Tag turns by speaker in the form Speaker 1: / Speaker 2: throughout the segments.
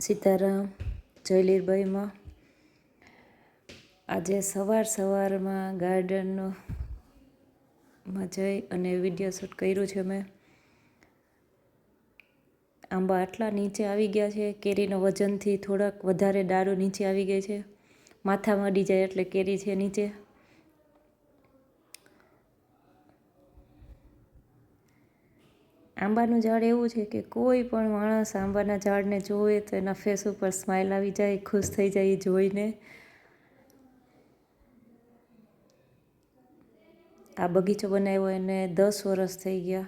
Speaker 1: સીતારામ જય લીરબાઈમાં આજે સવાર સવારમાં ગાર્ડનનો માં જઈ અને વીડિયો શૂટ કર્યું છે મેં. આંબા આટલા નીચે આવી ગયા છે, કેરીનો વજનથી થોડાક વધારે ડાળો નીચે આવી ગઈ છે. માથામાં અડી જાય એટલે કેરી છે નીચે. આંબાનું ઝાડ એવું છે કે કોઈ પણ માણસ આંબાના ઝાડને જોવે તો એના ફેસ ઉપર સ્માઇલ આવી જાય, ખુશ થઈ જાય એ જોઈને. આ બગીચો બનાવ્યો એને દસ વર્ષ થઈ ગયા.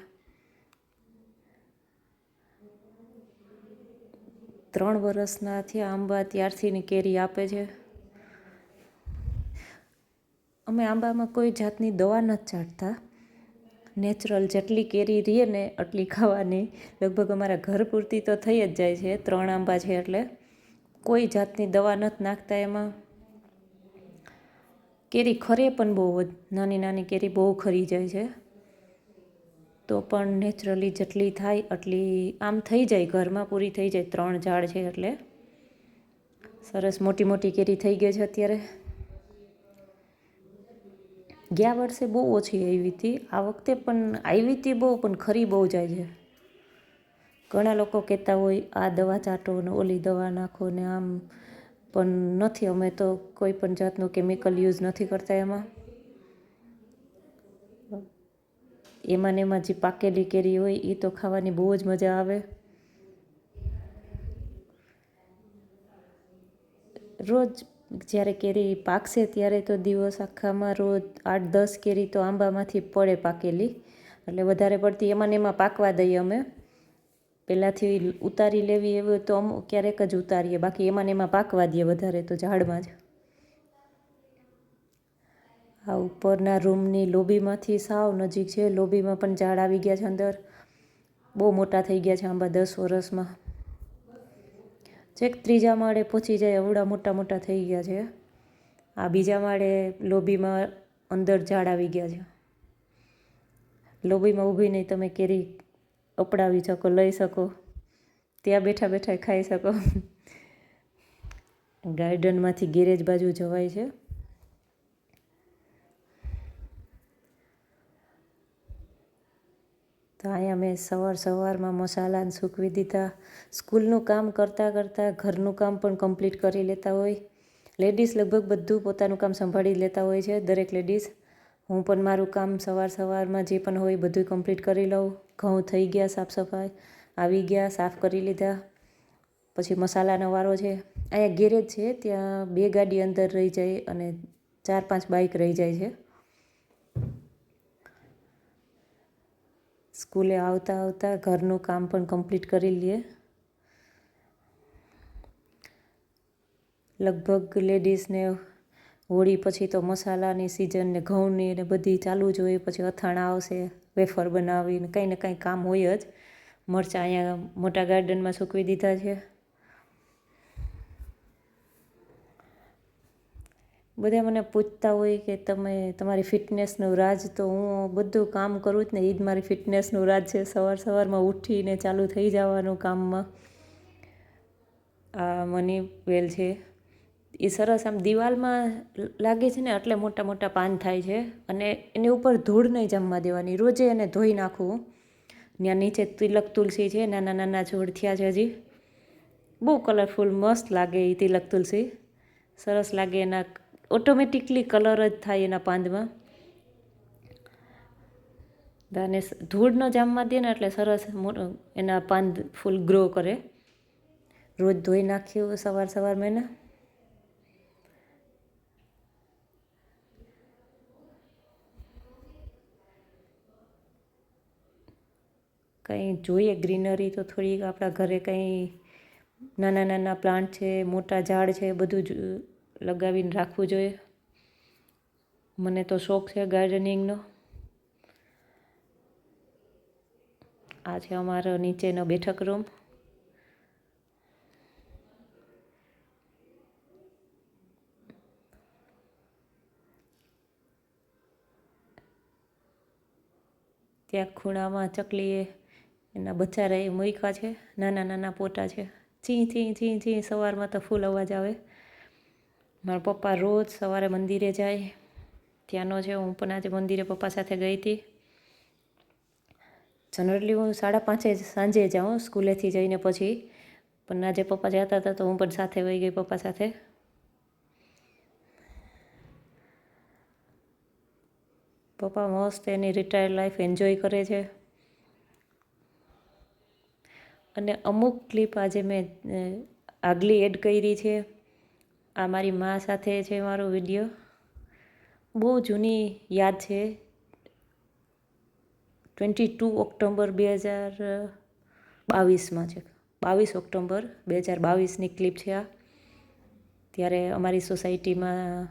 Speaker 1: ત્રણ વર્ષના આંબા ત્યારથી કેરી આપે છે. અમે આંબામાં કોઈ જાતની દવા નથી ચાટતા. નેચરલ જેટલી કેરી રહીએ ને એટલી ખાવાની. લગભગ અમારા ઘર પૂરતી તો થઈ જ જાય છે, ત્રણ આંબા છે એટલે. કોઈ જાતની દવા નથી નાખતા એમાં. કેરી ખરે પણ બહુ નાની નાની કેરી બહુ ખરી જાય છે. તો પણ નેચરલી જેટલી થાય એટલી આમ થઈ જાય, ઘરમાં પૂરી થઈ જાય, ત્રણ ઝાડ છે એટલે. સરસ મોટી મોટી કેરી થઈ ગઈ છે અત્યારે. ગયા વર્ષે બહુ ઓછી આવી હતી. આ વખતે પણ આવી હતી બહુ, પણ ખરી બહુ જાય છે. ઘણા લોકો કહેતા હોય, આ દવા ચાટો ને ઓલી દવા નાખો ને આમ. પણ નથી, અમે તો કોઈ પણ જાતનું કેમિકલ યુઝ નથી કરતા એમાં. એમાં ને એમાં જે પાકેલી કેરી હોય એ તો ખાવાની બહુ જ મજા આવે. રોજ જ્યારે કેરી પાકશે ત્યારે તો દિવસ આખામાં રોજ આઠ, દસ કેરી તો આંબામાંથી પડે પાકેલી. એટલે વધારે પડતી એમાં એમાં પાકવા દઈએ અમે. પહેલાંથી ઉતારી લેવી એવું તો અમુક ક્યારેક જ ઉતારીએ. બાકી એમાં એમાં પાકવા દઈએ વધારે તો ઝાડમાં જ. આ ઉપરના રૂમની લોબીમાંથી સાવ નજીક છે. લોબીમાં પણ ઝાડ આવી ગયા છે અંદર. બહુ મોટા થઈ ગયા છે આંબા દસ વર્ષમાં. છેક ત્રીજા માળે પહોંચી જાય એવડા મોટા મોટા થઈ ગયા છે. આ બીજા માળે લોબીમાં અંદર ઝાડ આવી ગયા છે. લોબીમાં ઊભી નહીં તમે કેરી અપડાવી શકો, લઈ શકો. ત્યાં બેઠા બેઠા ખાઈ શકો. ગાર્ડનમાંથી ગેરેજ બાજુ જવાય છે. તો અહીંયા મેં સવાર સવારમાં મસાલાને સૂકવી દીધા. સ્કૂલનું કામ કરતાં કરતાં ઘરનું કામ પણ કમ્પ્લીટ કરી લેતા હોય. લેડીઝ લગભગ બધું પોતાનું કામ સંભાળી લેતા હોય છે, દરેક લેડીઝ. હું પણ મારું કામ સવાર સવારમાં જે પણ હોય બધું કમ્પ્લીટ કરી લઉં. ઘઉં થઈ ગયા સાફ સફાઈ, આવી ગયા, સાફ કરી લીધા. પછી મસાલાનો વારો છે. અહીંયા ગેરેજ છે, ત્યાં બે ગાડી અંદર રહી જાય અને ચાર પાંચ બાઇક રહી જાય છે. સ્કૂલે આવતા આવતા ઘરનું કામ પણ કમ્પ્લીટ કરી લઈએ. લગભગ લેડીઝને હોળી પછી તો મસાલાની સિઝન ને ઘઉંની ને બધી ચાલુ જ હોય, પછી અથાણા આવશે, વેફર બનાવીને કંઈ ને કંઈ કામ હોય જ. મરચાં અહીંયા મોટા ગાર્ડનમાં સૂકવી દીધા છે. બધા મને પૂછતા હોય કે તમે, તમારી ફિટનેસનું રાજ તો હું બધું કામ કરું જ ને એ જ મારી ફિટનેસનું રાજ છે. સવાર સવારમાં ઉઠીને ચાલુ થઈ જવાનું કામમાં. આ મની વેલ છે. એ સરસ આમ દિવાલમાં લાગે છે ને એટલે મોટા મોટા પાન થાય છે અને એની ઉપર ધૂળ નહીં જમવા દેવાની. રોજે એને ધોઈ નાખવું ત્યાં નીચે તિલક તુલસી છે, નાના નાના છોડ થયા છે હજી. બહુ કલરફુલ મસ્ત લાગે એ તિલક તુલસી. સરસ લાગે એના ઓટોમેટિકલી કલર જ થાય એના પાંદમાં. અને ધૂળનો જામમાં દે ને એટલે સરસ એના પાંદ ફૂલ ગ્રો કરે. રોજ ધોઈ નાખ્યું સવાર સવાર મેં કંઈ જોઈએ ગ્રીનરી તો થોડીક આપણા ઘરે કંઈ નાના નાના પ્લાન્ટ છે, મોટા ઝાડ છે, બધું જ લગાવીને રાખવું જોઈએ. મને તો શોખ છે ગાર્ડનિંગનો. આ છે અમારો નીચેનો બેઠક રૂમ. ત્યાં ખૂણામાં ચકલીએ એના બચ્ચારા એ મૂક્યા છે, નાના નાના પોટા છે. ચી ચી ચી ચી, સવારમાં તો ફૂલ અવાજ આવે. મારા પપ્પા રોજ સવારે મંદિરે જાય. ત્યાંનો છે હું પણ આજે મંદિરે પપ્પા સાથે ગઈ હતી. જનરલી હું સાડા પાંચે સાંજે જાઉં સ્કૂલેથી જઈને પછી. પણ આજે પપ્પા જતા હતા તો હું પણ સાથે વહી ગઈ પપ્પા સાથે. પપ્પા મસ્ત એની રિટાયર્ડ લાઈફ એન્જોય કરે છે. અને અમુક ક્લિપ આજે મેં આગલી એડ કરી છે. આ મારી મા સાથે છે મારો વીડિયો. બહુ જૂની યાદ છે. ટ્વેન્ટી ટુ ઓક્ટોબર બે હજાર બાવીસમાં છે. બાવીસ ઓક્ટોબર બે હજાર બાવીસની ક્લિપ છે આ. ત્યારે અમારી સોસાયટીમાં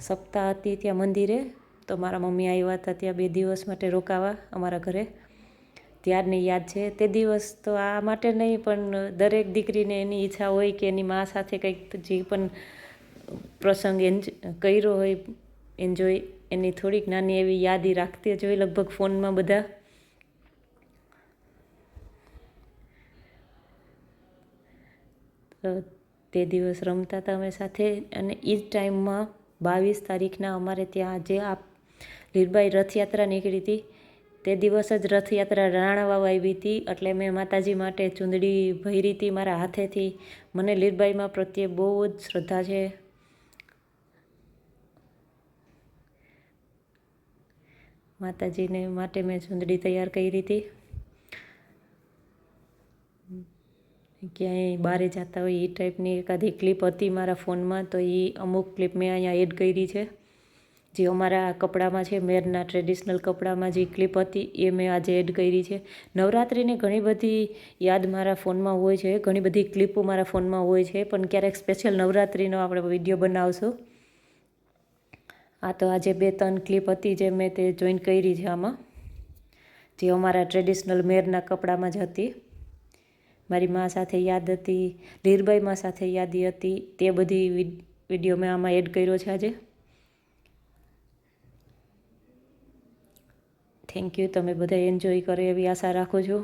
Speaker 1: સપ્તાહ હતી ત્યાં મંદિરે. તો મારા મમ્મી આવ્યા હતા ત્યાં બે દિવસ માટે રોકાવા અમારા ઘરે. ત્યારની યાદ છે. તે દિવસ તો આ માટે નહીં, પણ દરેક દીકરીને એની ઈચ્છા હોય કે એની મા સાથે કંઈક જે પણ પ્રસંગ એન્જ, કર્યો હોય, એન્જોય, એની થોડીક નાની એવી યાદી રાખતી જ હોય લગભગ ફોનમાં બધા. તે દિવસ રમતા હતા અમે સાથે અને એ જ ટાઈમમાં બાવીસ તારીખના અમારે ત્યાં જે આ લીરબાઈ રથયાત્રા નીકળી હતી. તે દિવસ જ રથયાત્રા રાણાવાવ આવી હતી. એટલે મેં માતાજી માટે ચૂંદડી ભરી હતી મારા હાથેથી. મને લીરબાઈમાં પ્રત્યે બહુ જ શ્રદ્ધા છે. માતાજીને માટે મેં ચૂંદડી તૈયાર કરી હતી. ક્યાંય બહારે જતા હોય એ ટાઈપની એકાદી ક્લિપ હતી મારા ફોનમાં તો એ અમુક ક્લિપ મેં અહીંયા એડ કરી છે. જે અમારા કપડામાં છે, મેરના ટ્રેડિશનલ કપડામાં જે ક્લિપ હતી, એ મેં આજે એડ કરી છે. નવરાત્રિની ઘણી બધી યાદ મારા ફોનમાં હોય છે, ઘણી બધી ક્લિપો મારા ફોનમાં હોય છે, પણ ક્યારેક સ્પેશિયલ નવરાત્રિનો આપણે વીડિયો બનાવશું. આ તો આજે બે ત્રણ ક્લિપ હતી જે મેં તે જોઈન કરી છે આમાં, જે અમારા ટ્રેડિશનલ મેરના કપડામાં જ હતી. મારી મા સાથે યાદ હતી લીરબાઈ મા સાથે યાદી હતી, તે બધી વીડિયો મેં આમાં એડ કર્યો છે આજે. થેન્ક યુ તમે બધા એન્જોય કરે એવી આશા રાખું છું.